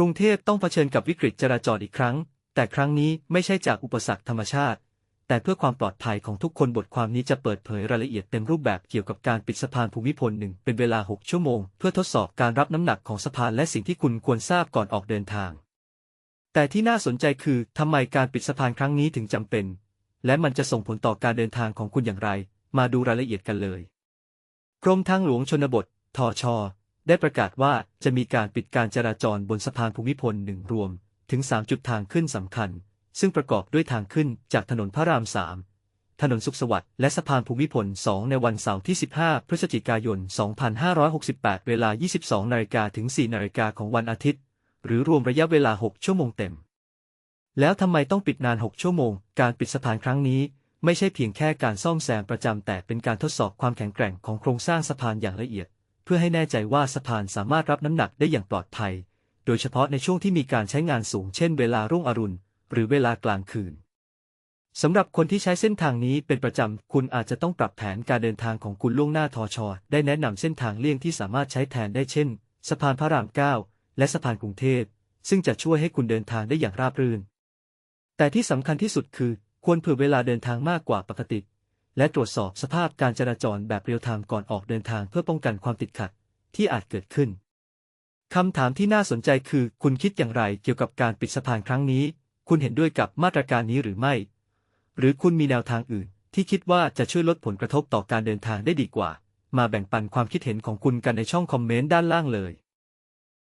รุงเทพต้องเผชิญกับวิกฤตจราจรอีกครั้ง แต่ครั้งนี้ไม่ใช่จากอุปสรรคธรรมชาติ แต่เพื่อความปลอดภัยของทุกคนบทความนี้จะเปิดเผยรายละเอียดเต็มรูปแบบเกี่ยวกับการปิดสะพานภูมิพลหนึ่งเป็นเวลา 6 ชั่วโมง เพื่อทดสอบการรับน้ำหนักของสะพานและสิ่งที่คุณควรทราบก่อนออกเดินทาง แต่ที่น่าสนใจคือทำไมการปิดสะพานครั้งนี้ถึงจำเป็น และมันจะส่งผลต่อการเดินทางของคุณอย่างไร มาดูรายละเอียดกันเลย กรมทางหลวงชนบททช ได้ประกาศว่าจะมีการปิดการจราจรบนสะพานภูมิพลหนึ่งรวม ถึง 3 จุดทางขึ้นสำคัญ ซึ่งประกอบด้วยทางขึ้นจากถนนพระราม 3 ถนนสุขสวัสดิ์และสะพานภูมิพล 2 ในวันเสาร์ที่ 15 พฤศจิกายน 2568 เวลา 22นาฬิกาถึง 4นาฬิกาของวันอาทิตย์ หรือรวมระยะเวลา 6 ชั่วโมงเต็ม แล้วทำไมต้องปิดนาน 6 ชั่วโมง การปิดสะพานครั้งนี้ไม่ใช่เพียงแค่การซ่อมแซมประจำแต่เป็นการทดสอบความแข็งแกร่งของโครงสร้างสะพานอย่างละเอียด พื่อให้แน่ใจว่าสะพานสามารถรับน้ำหนักได้อย่างปลอดภัย โดยเฉพาะในช่วงที่มีการใช้งานสูงเช่นเวลารุ่งอรุณ หรือเวลากลางคืนสำหรับคนที่ใช้เส้นทางนี้เป็นประจำ คุณอาจจะต้องปรับแผนการเดินทางของคุณล่วงหน้าทอชอได้แนะนำเส้นทางเลี่ยงที่สามารถใช้แทนได้เช่น สะพานพระราม 9 และสะพานกรุงเทพ ซึ่งจะช่วยให้คุณเดินทางได้อย่างราบรื่น แต่ที่สำคัญที่สุดคือ ควรเผื่อเวลาเดินทางมากกว่าปกติ และตรวจสอบสภาพการจราจรแบบเรียลไทม์ก่อนออกเดินทางเพื่อป้องกันความติดขัดที่อาจเกิดขึ้น คำถามที่น่าสนใจคือ คุณคิดอย่างไรเกี่ยวกับการปิดสะพานครั้งนี้ คุณเห็นด้วยกับมาตรการนี้หรือไม่ หรือคุณมีแนวทางอื่น ที่คิดว่าจะช่วยลดผลกระทบต่อการเดินทางได้ดีกว่า มาแบ่งปันความคิดเห็นของคุณกันในช่องคอมเมนต์ด้านล่างเลย